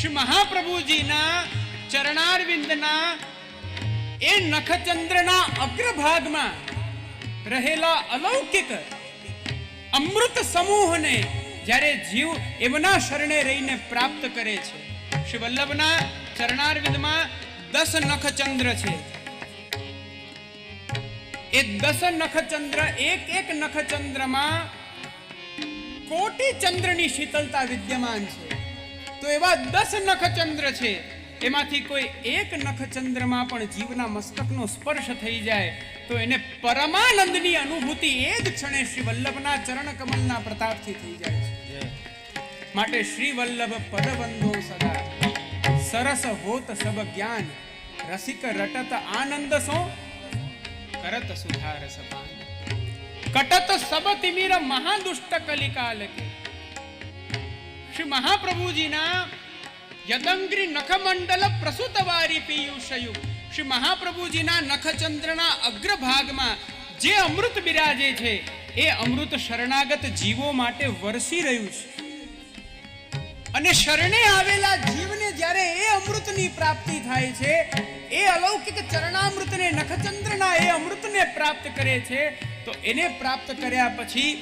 શ્રી મહાપ્રભુજીના ચરણારવિંદના એ નખચંદ્રના અગ્રભાગમાં રહેલા અલૌકિક અમૃત સમૂહને જ્યારે જીવ એમના શરણે રહીને પ્રાપ્ત કરે છે. શ્રી વલ્લભના ચરણારવિંદમાં દસ નખચંદ્ર છે. એ દસ નખચંદ્ર એક એક નખચંદ્રમાં કોટી ચંદ્રની શીતલતા વિદ્યમાન છે. તો એવા દસ નખચંદ્ર છે. એમાંથી કોઈ એક નખચંદ્રમાં પણ જીવના મસ્તકનો સ્પર્શ થઈ જાય તો એને પરમાનંદની અનુભૂતિ એ જ ક્ષણે શ્રી વલ્લભના ચરણ કમલના પ્રતાપથી થઈ જાય છે. માટે શ્રી વલ્લભ પદબંધો સદા. સરસ હોત સબ જ્ઞાન, રસિક રટત આનંદ સો, કરત સુધાર સપાન કટત સબ તિમિર મહાદુષ્ટ કલિકાલ કે શ્રી મહાપ્રભુજીના યદંગ્રી નખમંડલ પ્રસુતવારી પિયુષયુ. શ્રી મહાપ્રભુજીના નખચંદ્રના અગ્રભાગમાં જે અમૃત બિરાજે છે, એ અમૃત શરણાગત જીવો માટે વરસી રહ્યું છે. અને શરણે આવેલા જીવને જ્યારે એ અમૃતની પ્રાપ્તિ થાય છે, એ અલૌકિક ચરણામૃતને નખચંદ્રના એ અમૃતને પ્રાપ્ત કરે છે, તો એને પ્રાપ્ત કર્યા પછી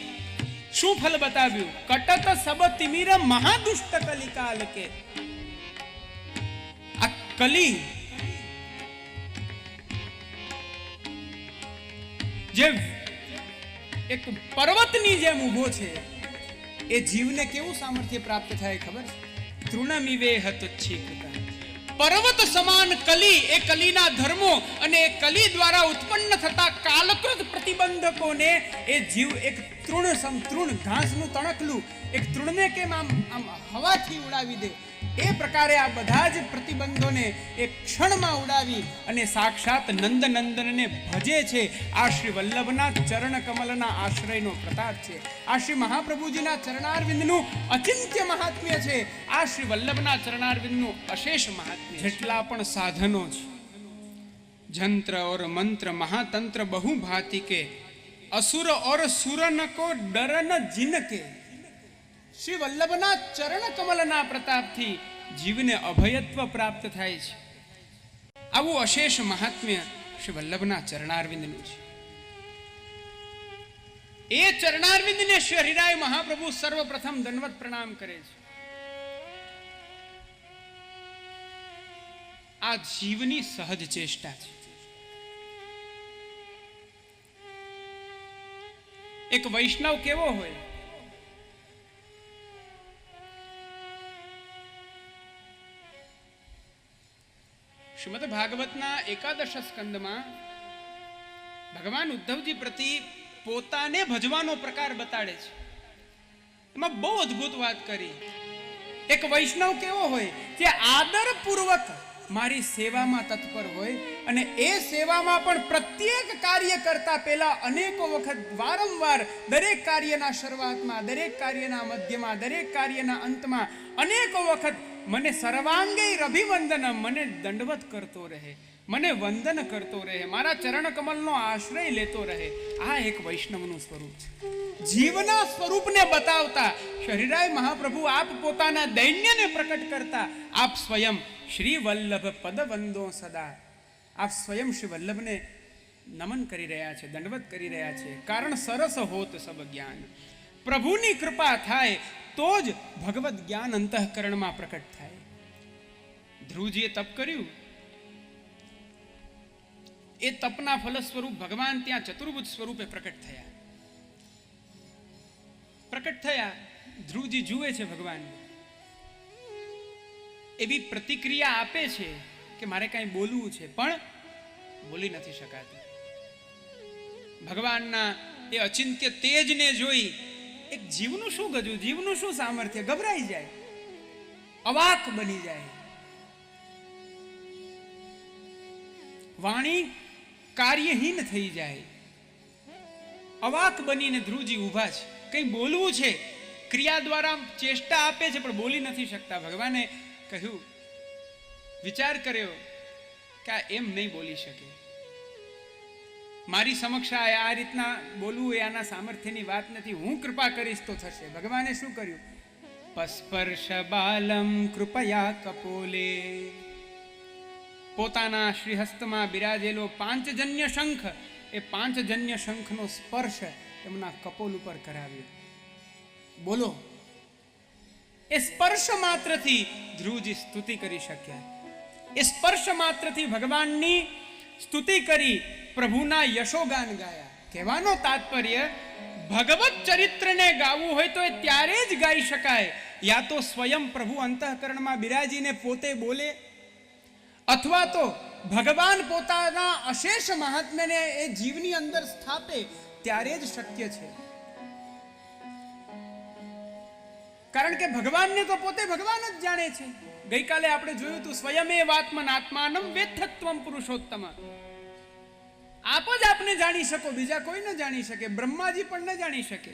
શું ફલ બતાવ્યું? કટત સબ તિમિર મહાદુષ્ટ કલિકાલ કે આ કલી જે એક પર્વતની જેમ ઊભો છે, એ જીવને કેવું સામર્થ્ય પ્રાપ્ત થાય ખબર છે? તૃણમિવે હતુચ્છીકૃતા પર્વત સમાન કલી, એ કલીના ધર્મો અને એ કલી દ્વારા ઉત્પન્ન થતા કાલકૃત પ્રતિબંધકોને એ જીવ એક તૃણ સમતૃણ ઘાસનું તણકલું એક તૃણને કેમ આમ આમ હવાથી ઉડાવી દે? એ પ્રકારે આ બધા જ પ્રતિબંધોને એક ક્ષણમાં ઉડાવી અને સાક્ષાત નંદ નંદનને ભજે છે આ શ્રી વલ્લભના ચરણ કમલના આશ્રયનો પ્રતાપ છે. આ શ્રી મહાપ્રભુજીના ચરણારવિંદનું અચિંત્ય મહાત્મ્ય છે. આ શ્રી વલ્લભના ચરણારવિંદનું અશેષ મહાત્મ્ય જેટલા પણ સાધનો છે. જંત્ર ઓર મંત્ર મહાતંત્ર બહુ ભાતી કે અસુર ઓર સુરન કો ડરન જિનકે શ્રી વલ્લભના ચરણ કમલના પ્રતાપથી જીવને અભયત્વ પ્રાપ્ત થાય છે આવું અશેષ મહાત્મ્ય શ્રી વલ્લભના ચરણારવિંદનું છે એ ચરણારવિંદને શ્રી હરિરાય મહાપ્રભુ સર્વપ્રથમ દંડવત પ્રણામ કરે છે આ જીવની સહજ ચેષ્ટા છે એક વૈષ્ણવ કેવો હોય? શ્રીમદ ભાગવતના એકાદશ સ્કંદમાં ભગવાન ઉદ્ધવજી પ્રતિ પોતાને ભજવાનો પ્રકાર બતાડે છે. એમાં બહુ અદ્ભુત વાત કરી. એક વૈષ્ણવ કેવો હોય? જે આદરપૂર્વક મારી સેવામાં તત્પર હોય અને એ સેવામાં પણ પ્રત્યેક કાર્ય કરતા પહેલા અનેકો વખત વારંવાર દરેક કાર્યના શરૂઆતમાં, દરેક કાર્યના મધ્યમાં, દરેક કાર્યના અંતમાં અનેકો વખત મને સર્વાંગે રભિવંદન મને દંડવત કરતો રહે, મને વંદન કરતો રહે, મારા ચરણ કમલનો આશ્રય લેતો રહે. આ એક વૈષ્ણવનું સ્વરૂપ છે. જીવના સ્વરૂપને બતાવતા શરીરાય મહાપ્રભુ આપ પોતાના દૈન્યને પ્રકટ કરતા આપ સ્વયં શ્રી વલ્લભ પદવંદો સદા. આપ સ્વયં શ્રી વલ્લભને નમન કરી રહ્યા છે, દંડવત કરી રહ્યા છે. કારણ સરસ હોત સબ જ્ઞાન. પ્રભુની કૃપા થાય તો જ ભગવત જ્ઞાન અંતઃકરણમાં પ્રકટ થાય. ધ્રુવજીએ તપ કર્યું. એ તપના ફલ સ્વરૂપ ભગવાન ત્યાં ચતુર્ભુજ સ્વરૂપે પ્રકટ થયા. પ્રકટ થયા. ધ્રુવજી જુએ છે ભગવાન એવી પ્રતિક્રિયા આપે છે કે મારે કાંઈ બોલવું છે, પણ બોલી નથી શકાતું. ભગવાનના એ અચિંત્ય તેજને જોઈ એક જીવનું શું ગજું? જીવનું શું સામર્થ્ય? ગભરાઈ જાય. અવાક બની જાય. વાણી કાર્યહીન થઈ જાય. અવાક બનીને ધ્રુવજી ઊભા છે. કંઈ બોલવું છે? ક્રિયા દ્વારા ચેષ્ટા આપે છે, પણ બોલી નથી શકતા. ભગવાને કહ્યું, વિચાર કર્યો કે આ એમ નહીં બોલી શકે. મારી સમક્ષ આ રીતના બોલવું એ આના સામર્થ્યની વાત નથી. હું કૃપા કરીશ તો થશે. ભગવાને શું કર્યું? પસ્પર્શ બાલમ કૃપયા કપોલે. પોતાના શ્રીહસ્તમાં બિરાજેલો પાંચજન્ય શંખ, એ પાંચજન્ય શંખનો સ્પર્શ એમના કપોલ ઉપર કરાવ્યો. બોલો એ સ્પર્શ માત્રથી ધ્રુવજી સ્તુતિ કરી શક્યા એ સ્પર્શ માત્રથી ભગવાનની સ્તુતિ કરી પ્રભુના યશોગાન ગાયા. કહેવાનો તાત્પર્ય, ભગવત ચરિત્રને ગાવું હોય તો એ ત્યારે જ ગાઈ શકાય. યા તો સ્વયં પ્રભુ અંતઃકરણમાં બિરાજીને પોતે બોલે, અથવા તો ભગવાન પોતાના અશેષ મહાત્મ્યને એ જીવની અંદર સ્થાપે, ત્યારે જ શક્ય છે. કારણ કે ભગવાનને તો પોતે ભગવાન જ જાણે છે. ગઈકાલે આપણે જોયું તું સ્વયં વાત્મન આત્માનમ વેથત્વમ પુરુષોત્તમ. આપ જ આપને જાણી શકો, બીજા કોઈ ન જાણી શકે, બ્રહ્માજી પણ ન જાણી શકે.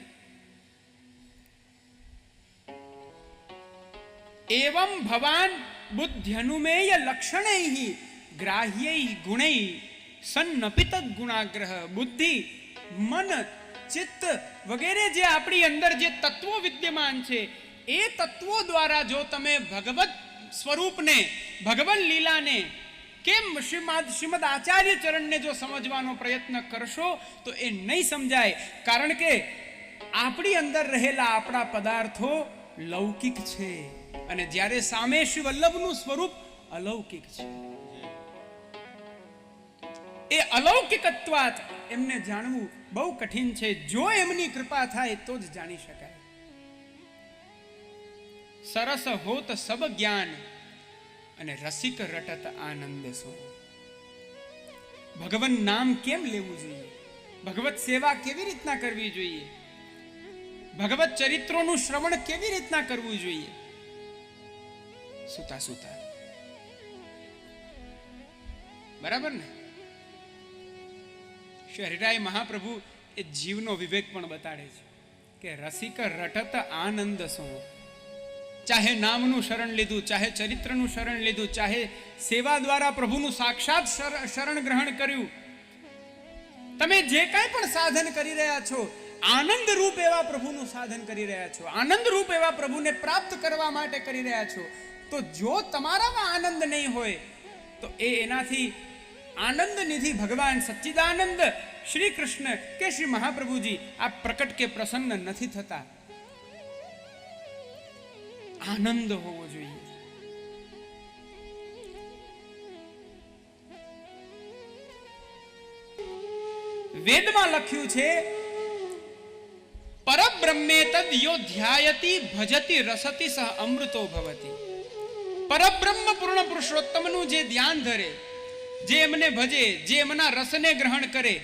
એવમ ભવાન બુદ્ધ્યનુમેય લક્ષણૈ ગ્રાહ્યૈ ગુણૈ સન્નપિત ગુણાગ્રહ. બુદ્ધિ, મન, ચિત્ત વગેરે જે આપણી અંદર જે તત્વો વિદ્યમાન છે એ તત્વો દ્વારા જો તમે ભગવત સ્વરૂપને, ભગવન લીલાને કેમ શ્રીમદ શ્રીમદ આચાર્ય ચરણને જો સમજવાનો પ્રયત્ન કરશો, તો એ નહીં સમજાય. કારણ કે આપણી અંદર રહેલા આપણા પદાર્થો લૌકિક છે. અને જ્યારે સામે શ્રી વલ્લભનું સ્વરૂપ અલૌકિક છે. એ અલૌકિકત્વાત એમને જાણવું બહુ કઠિન છે. જો એમની કૃપા થાય તો જ જાણી શકાય. સરસ હોત સબ જ્ઞાન. અને રસિક રટત આનંદ સો. ભગવાન નામ કેમ લેવું જોઈએ? ભગવત સેવા કેવી રીતના કરવી જોઈએ? ભગવત ચરિત્રોનું શ્રવણ કેવી રીતના કરવું જોઈએ? સુતા સુતા. બરાબર ને? શરીરાય મહાપ્રભુ એ જીવનો વિવેક પણ બતાડે છે કે રસિક રટત આનંદ સો. ચાહે નામનું શરણ લીધું, ચાહે ચરિત્રનું શરણ લીધું, ચાહે સેવા દ્વારા પ્રભુનું સાક્ષાત શર- શરણ ગ્રહણ કર્યું. તમે જે કાંઈ પણ સાધન કરી રહ્યા છો, આનંદ રૂપ એવા પ્રભુનું સાધન કરી રહ્યા છો, આનંદ રૂપ એવા પ્રભુને પ્રાપ્ત કરવા માટે કરી રહ્યા છો, તો જો તમારામાં આનંદ નહીં હોય, તો એ એનાથી આનંદ નિધિ ભગવાન સચ્ચિદાનંદ શ્રી કૃષ્ણ કે શ્રી મહાપ્રભુજી આ પ્રકટ કે પ્રસન્ન નથી થતા. આનંદ હોવો જોઈએ. વેદમાં લખ્યું છે, પરબ્રહ્મે તદ યો ધ્યાયતી ભજતી રસતી સહ અમૃતો ભવતી. પરબ્રહ્મ પૂર્ણ પુરુષોત્તમનું જે ધ્યાન ધરે, જે એમને ભજે, જે એમના રસને ગ્રહણ કરે,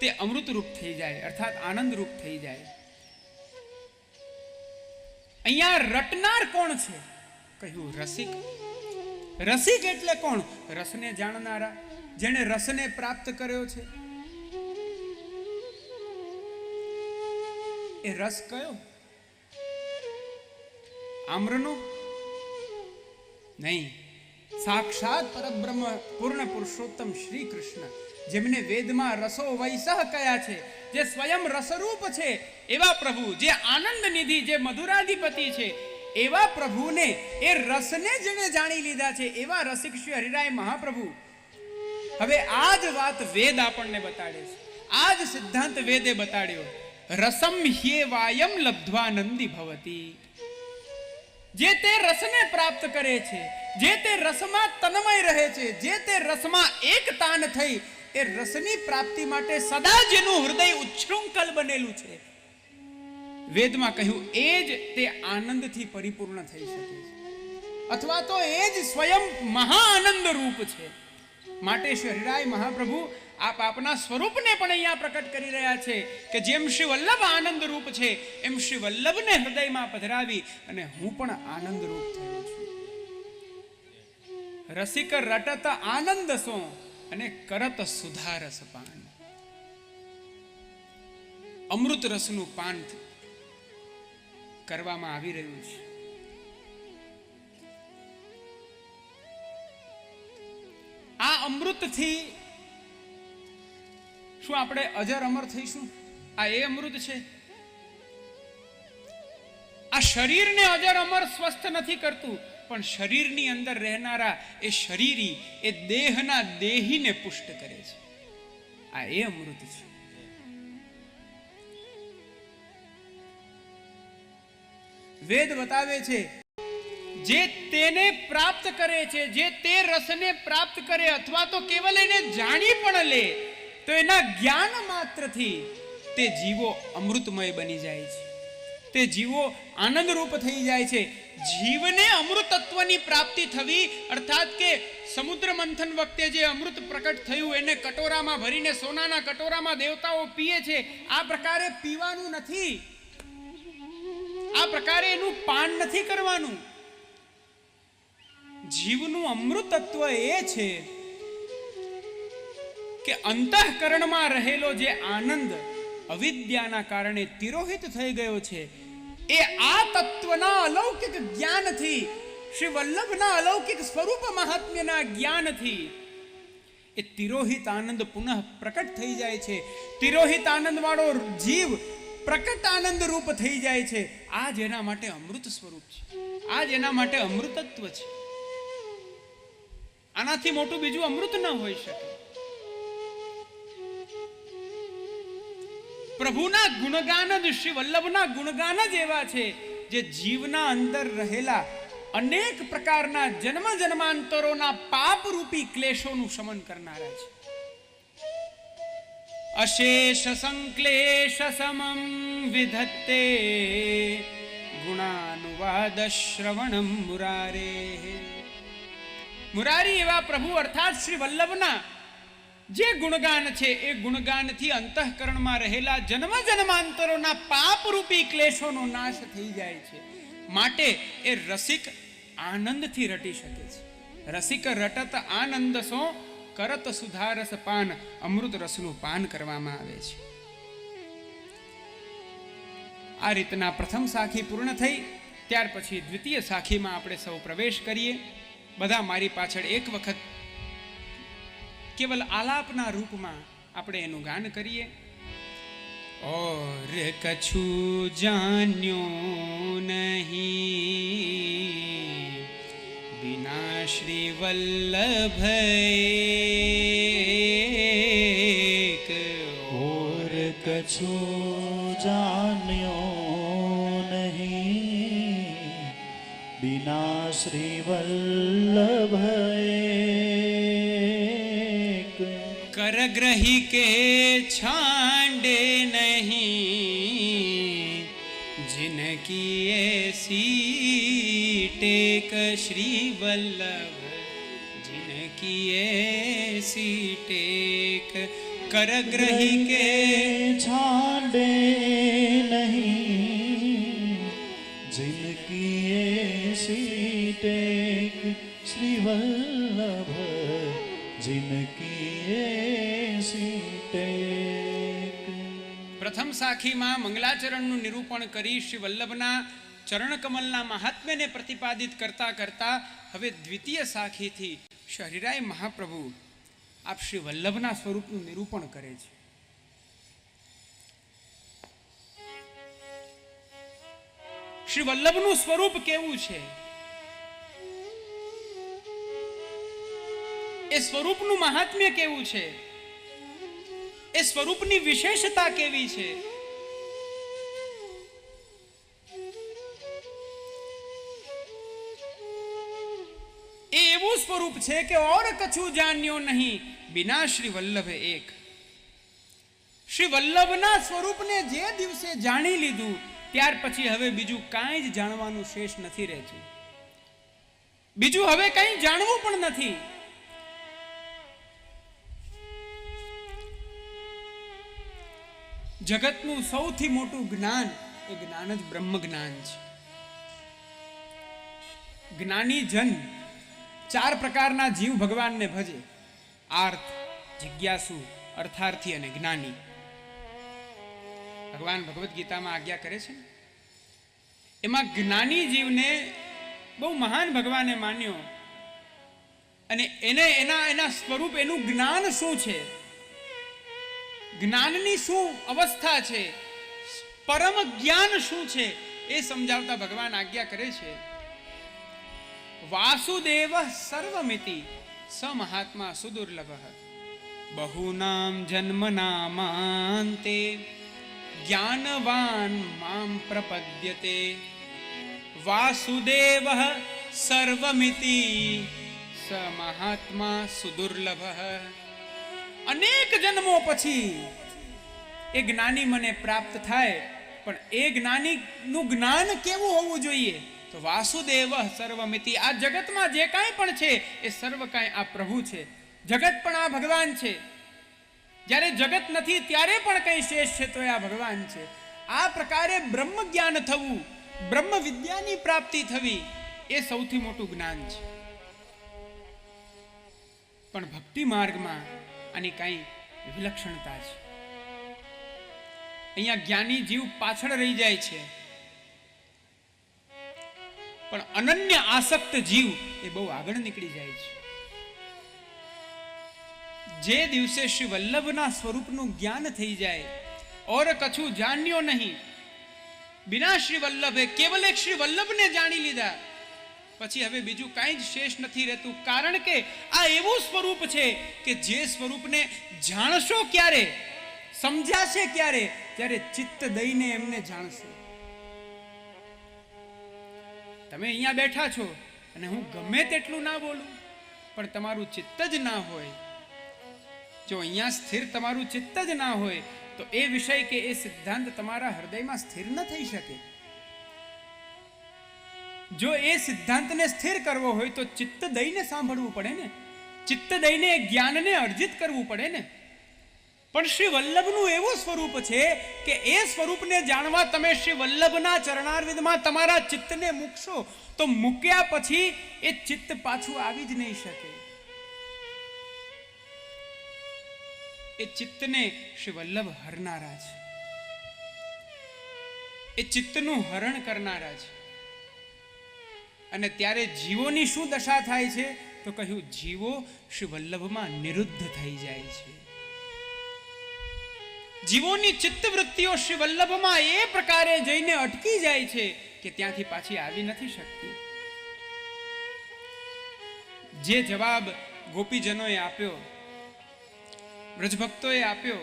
તે અમૃત રૂપ થઈ જાય, અર્થાત આનંદ રૂપ થઈ જાય. અહીંયા રટનાર કોણ છે? કહ્યું રસિક. રસિક એટલે કોણ? રસને જાણનારા, જેણે રસને પ્રાપ્ત કર્યો છે. એ રસ કયો? આમ્રનો? નહીં. સાક્ષાત પરબ્રહ્મ પૂર્ણ પુરુષોત્તમ શ્રી કૃષ્ણ, જેમને વેદમાં રસો વૈસહ કયા છે જે સ્વયં રસરૂપ છે, એવા પ્રભુ, જે આનંદ નિધિ, જે મધુરાધિપતિ છે, એવા પ્રભુને, એ રસને જેને જાણી લીધા છે, એવા રસિક શ્રી હરિરાય મહાપ્રભુ. હવે આ જ વાત વેદ આપણને બતાડે છે. આ જ સિદ્ધાંત વેદે બતાડ્યો. રસમ હ્યેવાયમ લબ્ધ્વાનંદી ભવતી. જે તે રસને પ્રાપ્ત કરે છે, જે તે રસમાં તન્મય રહે છે, જે તે રસમાં એક તાન થઈ એ રસની પ્રાપ્તિ માટે સદા જેનું હૃદય ઉચ્છૃંખલ બનેલું છે. વેદમાં કહ્યું, એ જ તે આનંદથી પરિપૂર્ણ થઈ શકે છે. અથવા તો એ જ સ્વયં મહાઆનંદ રૂપ છે. માટે શરીરાય મહાપ્રભુ આપ આપના સ્વરૂપને પણ અહીંયા પ્રકટ કરી રહ્યા છે કે જેમ શ્રી વલ્લભ આનંદ રૂપ છે, એમ શ્રી વલ્લભને હૃદયમાં પધરાવી અને હું પણ આનંદ રૂપ થયો છું. રસિક રટત આનંદ સો. અને કરત સુધારસ પાન. અમૃત રસનું પાન કરવામાં આવી રહ્યું છે. આ અમૃતથી શું આપણે અજર અમર થઈશું? આ એ અમૃત છે? આ શરીરને અજર અમર સ્વસ્થ નથી કરતું. પણ શરીરની અંદર રહેનારા એ શરીરી, એ દેહના દેહીને પુષ્ટ કરે છે. આ એ અમૃત છે. વેદ બતાવે છે, જે તેને પ્રાપ્ત કરે છે, જે તે રસને પ્રાપ્ત કરે અથવા તો કેવલ એને જાણી પણ લે, તો એના જ્ઞાન માત્રથી તે જીવો અમૃતમય બની જાય છે. તે જીવો આનંદરૂપ થઈ જાય છે. જીવને અમૃતત્વની પ્રાપ્તિ થવી, અર્થાત કે સમુદ્ર મંથન વખતે જે અમૃત પ્રકટ થયું, એને કટોરામાં ભરીને સોનાના કટોરામાં દેવતાઓ પીએ છે, આ પ્રકારે પીવાનું નથી. આ પ્રકારે એનું પાન નથી કરવાનું. જીવનું અમૃતત્વ એ છે કે અંતઃકરણમાં રહેલો જે આનંદ અવિદ્યાના કારણે તિરોહિત થઈ ગયો છે એ આ તત્વના અલૌકિક જ્ઞાનથી શ્રી વલ્લભના અલૌકિક સ્વરૂપ મહાત્મ્યના જ્ઞાનથી એ તિરોહિત આનંદ પુનઃ પ્રકટ થઈ જાય છે. તિરોહિત આનંદ વાળો જીવ પ્રકટ આનંદ રૂપ થઈ જાય છે. આ જેના માટે અમૃત સ્વરૂપ છે. આ જેના માટે અમૃતત્વ છે. આનાથી મોટું બીજું અમૃત ન હોઈ શકે. પ્રભુના ગુણગાન જ શ્રી વલ્લભના ગુણગાન જ એવા છે જે જીવના અંદર રહેલા અનેક પ્રકારના જન્મ જન્માંતરોના પાપ રૂપી ક્લેશોનું શમન કરનારા છે. અશેષ સંક્લેશ સમમ વિધત્તે ગુણાનુવાદ શ્રવણમ મુરારે મુરારી એવા પ્રભુ અર્થાત શ્રી વલ્લભના જે ગુણગાન છે એ ગુણગાનથી અંતઃકરણમાં રહેલા જન્મ જન્માંતરોના પાપરૂપી ક્લેશોનો નાશ થઈ જાય છે. માટે એ રસિક આનંદથી રટી શકે છે. રસિક રટત આનંદ સો કરત સુધારસ પાન અમૃત રસનું પાન કરવામાં આવે છે. આ રીતના પ્રથમ સાખી પૂર્ણ થઈ. ત્યાર પછી દ્વિતીય સાખીમાં આપણે સૌ પ્રવેશ કરીએ. બધા મારી પાછળ એક વખત કેવલ આલાપના રૂપમાં આપણે એનું ગાન કરીએ. ઓર કછું જાન્યો નહીં. બિના શ્રી વલ્લભ ઓર और करग्रही के छांडे नहीं जिनकी ऐसी टेक श्री वल्लभ जिनकी ऐसी टेक करग्रही के छांडे नहीं जिनकी ऐसी टेक श्री वल्लभ जिनकी ऐसी પ્રથમ સાખીમાં મંગલાચરણનું નિરૂપણ કરી શ્રી વલ્લભના ચરણકમલના મહાત્મ્યને પ્રતિપાદિત કરતાં કરતાં હવે દ્વિતીય સાખીથી શરીરાય મહાપ્રભુ આપ શ્રી વલ્લભના સ્વરૂપનું નિરૂપણ કરે છે. શ્રી વલ્લભનું સ્વરૂપ કેવું છે? એ સ્વરૂપનું મહાત્મ્ય કેવું છે? એ સ્વરૂપની વિશેષતા કેવી છે? એ એવું સ્વરૂપ છે કે ઓર કછું જાણ્યો નહીં. બિના શ્રી વલ્લભ એક. શ્રી વલ્લભના સ્વરૂપને જે દિવસે જાણી લીધું, ત્યાર પછી હવે બીજું કાંઈ જ જાણવાનું શેષ નથી રહેતું. બીજું હવે કંઈ જાણવું પણ નથી. જગતનું સૌથી મોટું જ્ઞાન એ જ્ઞાન જ બ્રહ્મ જ્ઞાન છે. જ્ઞાની જન ચાર પ્રકારના જીવ ભગવાનને ભજે. આર્થ, જિજ્ઞાસુ, અર્થાર્થી અને જ્ઞાની. ભગવાન ભગવદ્ ગીતામાં આજ્ઞા કરે છે એમાં જ્ઞાની જીવને બહુ મહાન ભગવાને માન્યો. અને એને એના એના સ્વરૂપ એનું જ્ઞાન શું છે? જ્ઞાનની શું અવસ્થા છે? પરમ જ્ઞાન શું છે? એ સમજાવતા ભગવાન આજ્ઞા કરે છે. વાસુદેવ સર્વમિતિ સ મહાત્મા સુદુર્લભ. બહુનામ જન્મનામાંતે જ્ઞાનવાન મામ પ્રપદ્યતે. વાસુદેવ સર્વમિતિ સ મહાત્મા સુદુર્લભ. અનેક જન્મો પછી એ જ્ઞાની મને પ્રાપ્ત થાય. પણ એ જ્ઞાનીનું જ્ઞાન કેવું હોવું જોઈએ? તો વાસુદેવ સર્વમિતિ. આ જગતમાં જે કાંઈ પણ છે, એ સર્વ કાંઈ આ પ્રભુ છે. જગત પણ આ ભગવાન છે. જ્યારે જગત નથી, ત્યારે પણ કંઈ શેષ છે તો એ આ ભગવાન છે. આ પ્રકારે બ્રહ્મ જ્ઞાન થવું, બ્રહ્મ વિદ્યાની પ્રાપ્તિ થવી, એ સૌથી મોટું જ્ઞાન છે. પણ ભક્તિ માર્ગમાં આની કાંઈ વિલક્ષણતા છે. અહીંયા જ્ઞાની જીવ પાછળ રહી જાય છે. પણ અનન્ય આસક્ત જીવ એ બહુ આગળ નીકળી જાય છે. જે દિવસે શ્રી વલ્લભના સ્વરૂપનું જ્ઞાન થઈ જાય, ઓર કછું જાણ્યો નહીં. બિના શ્રી વલ્લભે, કેવલ એક શ્રી વલ્લભને જાણી લીધા. પછી હવે બીજું કાંઈ જ શેષ નથી રહેતું. કારણ કે આ એવું સ્વરૂપ છે કે જે સ્વરૂપને જાણશો ક્યારે, સમજાશે ક્યારે, ત્યારે ચિત્ત દઈને એમને જાણશો. તમે અહીંયા બેઠા છો અને હું ગમે તેટલું ના બોલું, પણ તમારું ચિત્ત જ ના હોય. જો અહીંયા સ્થિર તમારું ચિત્ત જ ના હોય, તો એ વિષય કે એ સિદ્ધાંત તમારા હૃદયમાં સ્થિર ન થઈ શકે. જો એ સિદ્ધાંતને સ્થિર કરવો હોય તો ચિત્ત દઈને સાંભળવું પડે ને? ચિત્ત દઈને જ્ઞાનને અર્જિત કરવું પડે ને? પણ શ્રી વલ્લભનું એવું સ્વરૂપ છે કે એ સ્વરૂપને જાણવા તમે શ્રી વલ્લભના ચરણારવિંદમાં તમારા ચિત્તને મૂકશો, તો મૂક્યા પછી એ ચિત્ત પાછું આવી જ નહીં શકે. એ ચિત્તને શ્રી વલ્લભ હરનારા છે. એ ચિત્તનું હરણ કરનારા છે. અને ત્યારે જીવોની શું દશા થાય છે? તો કહ્યું, જીવો શ્રી વલ્લભમાં નિરુદ્ધ થઈ જાય છે. જીવોની ચિત્તવૃત્તિઓ શ્રી વલ્લભમાં એ પ્રકારે જઈને અટકી જાય છે કે ત્યાંથી પાછી આવી નથી શકતી. જે જવાબ ગોપીજનોએ આપ્યો વ્રજભક્તોએ આપ્યો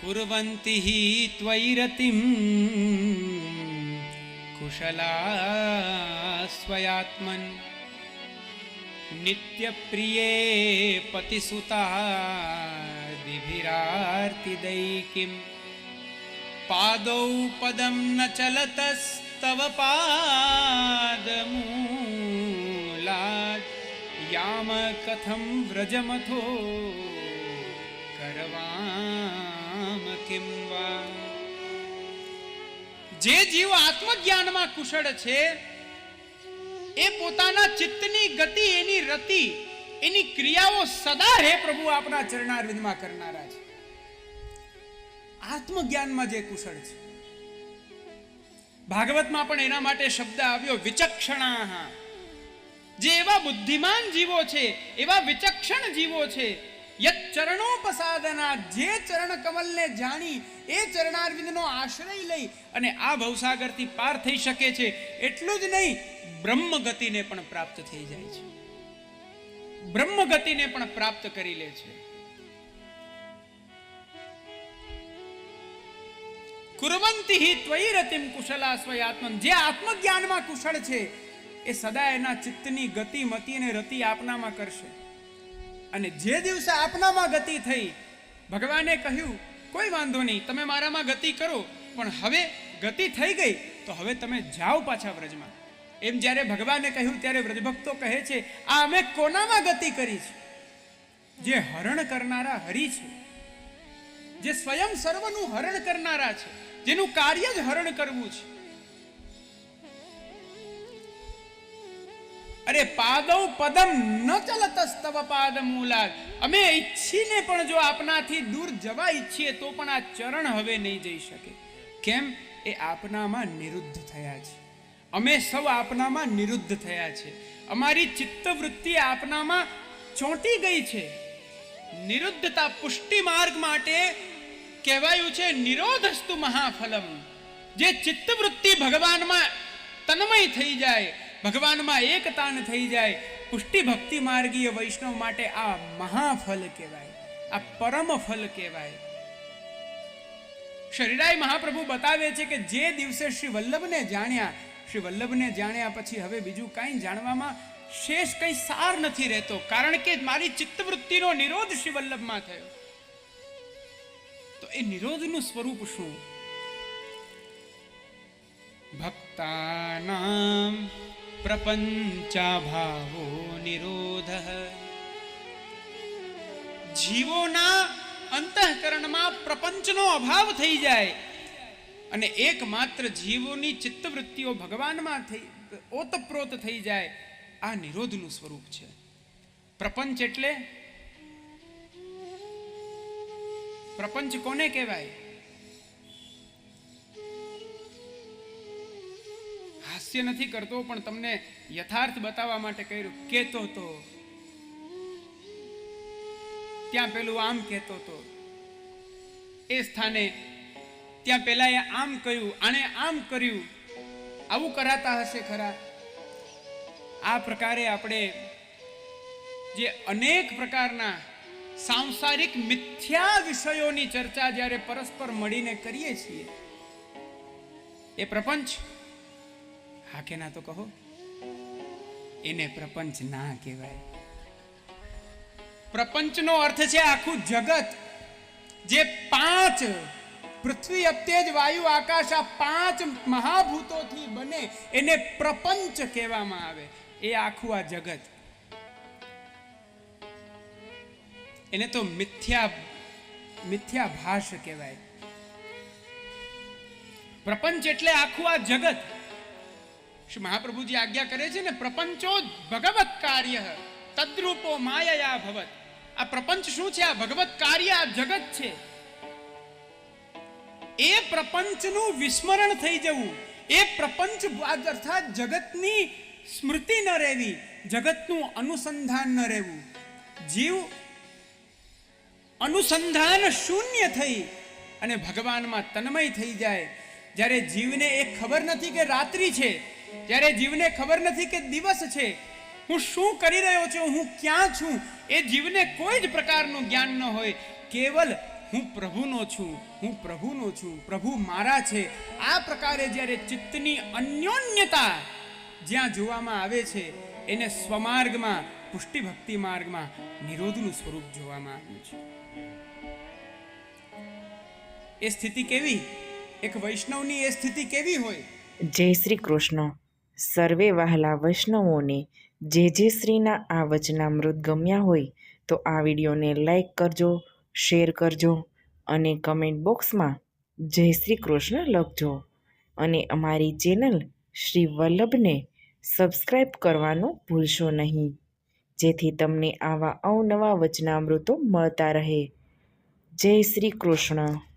कुर्वन्ति हि त्वैरतिं कुशलास्वयात्मन् नित्यप्रिये पतिसुतादिभिरार्तिदैकीं पादौ पदं न चलतस्तव पादमूलात्। याम कथं व्रजमथो करवा કિમ વા? જે જીવ આત્મજ્ઞાનમાં કુશળ છે, એ પોતાના ચિત્તની ગતિ, એની રતિ, એની ક્રિયાઓ સદા હે પ્રભુ આપના ચરણારવિંદમાં કરનારા છે. આત્મજ્ઞાનમાં જે કુશળ છે. ભાગવતમાં પણ એના માટે શબ્દ આવ્યો વિચક્ષણા જે એવા બુદ્ધિમાન જીવો છે, એવા વિચક્ષણ જીવો છે ચરણોપસાદના, જે ચરણ કમલને જાણી એ ચરણારવિંદનો આશ્રય લઈ અને આ ભવસાગરથી પાર થઈ શકે છે, એટલું જ નહીં બ્રહ્મ ગતિને પણ પ્રાપ્ત થઈ જાય છે. બ્રહ્મ ગતિને પણ પ્રાપ્ત કરી લે છે. કુરવંતી હિ ત્વયી રતિમ કુશલા સ્વયાત્મન જે આત્મજ્ઞાનમાં કુશળ છે, એ સદા એના ચિત્તની ગતિ મતિ અને રતિ આપનામાં કરશે. અને જે દિવસે આપનામાં ગતિ થઈ, ભગવાને કહ્યું, કોઈ વાંધો નહીં, તમે મારામાં ગતિ કરો, પણ હવે ગતિ થઈ ગઈ, તો હવે તમે જાઓ પાછા વ્રજમાં. એમ જ્યારે ભગવાને કહ્યું, ત્યારે વ્રજભક્તો કહે છે, આ અમે કોનામાં ગતિ કરી છે? જે હરણ કરનારા હરિ છે. જે સ્વયં સર્વનું હરણ કરનારા છે. જેનું કાર્ય જ હરણ કરવું છે. અરે પાદવ પદમ ન ચલતસ્તવ પાદ મૂલાદ. અમે ઈચ્છીને પણ જો આપનાથી દૂર જવા ઈચ્છીએ, તો પણ આ ચરણ હવે નહીં જઈ શકે. કેમ? એ આપનામાં નિરુદ્ધ થયા છે. અમે સૌ આપનામાં નિરુદ્ધ થયા છે. અમારી ચિત્તવૃત્તિ આપનામાં ચોંટી ગઈ છે. નિરુદ્ધતા પુષ્ટિ માર્ગ માટે કહેવાયું છે નિરોધસ્તુ મહાફલમ. જે ચિત્તવૃત્તિ ભગવાનમાં તન્મય થઈ જાય ભગવાનમાં એકતાન થઈ જાય. પુષ્ટિ ભક્તિ માર્ગીય વૈષ્ણવ માટે આ મહાફલ કહેવાય. આ પરમ ફલ કહેવાય. શરીરાય મહાપ્રભુ બતાવે છે કે જે દિવસે શ્રી વલ્લભને જાણ્યા, શ્રી વલ્લભને જાણ્યા પછી હવે બીજું કાંઈ જાણવામાં શેષ કંઈ સાર નથી રહેતો, કારણ કે મારી ચિત્તવૃત્તિનો નિરોધ શ્રી વલ્લભમાં થયો. તો એ નિરોધનું સ્વરૂપ શું? ભક્તાનામ પ્રપંચાભાવો નિરોધ. જીવોના અંતઃકરણમાં પ્રપંચનો અભાવ થઈ જાય અને એકમાત્ર જીવોની ચિત્તવૃત્તિઓ ભગવાનમાં થઈ, ઓતપ્રોત થઈ જાય, આ નિરોધનું સ્વરૂપ છે. પ્રપંચ એટલે? પ્રપંચ કોને કહેવાય? હાસ્ય નથી કરતો, પણ તમને યથાર્થ બતાવવા માટે કર્યું કેતો તો. ત્યાં પેલું આમ કહેતો તો. એ સ્થાને ત્યાં પેલા એ આમ કહ્યું આણે આમ કર્યું. આવું કરાતા હશે ખરા. આ પ્રકારે આપણે જે અનેક પ્રકારના સાંસારિક મિથ્યા વિષયોની ચર્ચા જ્યારે પરસ્પર મળીને કરીએ છીએ, એ પ્રપંચ હા કે ના તો કહો. એને પ્રપંચ ના કહેવાય. પ્રપંચનો અર્થ છે આખું જગત. જે પાંચ, પૃથ્વી અપતેજ વાયુ આકાશ આ પાંચ મહાભૂતોથી બને, એને પ્રપંચ કહેવામાં આવે. એ આખું આ જગત. એને તો મિથ્યા મિથ્યા ભાષ કહેવાય. પ્રપંચ એટલે આખું આ જગત. શ્રી મહાપ્રભુજી આજ્ઞા કરે છે ને પ્રપંચો ભગવત કાર્ય તદ્રુપો માયા ભવત. આ પ્રપંચ શું છે? આ ભગવત કાર્ય આ જગત છે. એ પ્રપંચનું વિસ્મરણ થઈ જવું. એ પ્રપંચ અર્થાત જગતની સ્મૃતિ ન રહેવી, જગતનું અનુસંધાન ન રહેવું. જીવ અનુસંધાન શૂન્ય થઈ અને ભગવાનમાં તન્મય થઈ જાય. જ્યારે જીવને એ ખબર નથી કે રાત્રિ છે જ્યારે જીવને ખબર નથી કે દિવસ છે, હું શું કરી રહ્યો છું, હું ક્યાં છું, એ જીવને કોઈ જ પ્રકારનું જ્ઞાન ન હોય. કેવલ હું પ્રભુનો છું, હું પ્રભુનો છું, પ્રભુ મારા છે. આ પ્રકારે જ્યારે ચિત્તની અન્યોન્યતા જ્યાં જોવામાં આવે છે, એને સ્વમાર્ગમાં પુષ્ટિ ભક્તિ માર્ગમાં, નિરોધનું સ્વરૂપ જોવામાં આવ્યું છે. એ સ્થિતિ કેવી? એક વૈષ્ણવની એ સ્થિતિ કેવી હોય? જય શ્રી કૃષ્ણ. સર્વે વહાલા વૈષ્ણવોને જે જે શ્રીના આ વચનામૃત ગમ્યા હોય તો આ વિડીયોને લાઈક કરજો, શેર કરજો અને કમેન્ટ બોક્સમાં જય શ્રી કૃષ્ણ લખજો. અને અમારી ચેનલ શ્રી વલ્લભને સબસ્ક્રાઈબ કરવાનું ભૂલશો નહીં. જેથી તમને આવા અવનવા વચનામૃતો મળતા રહે. જય શ્રી કૃષ્ણ.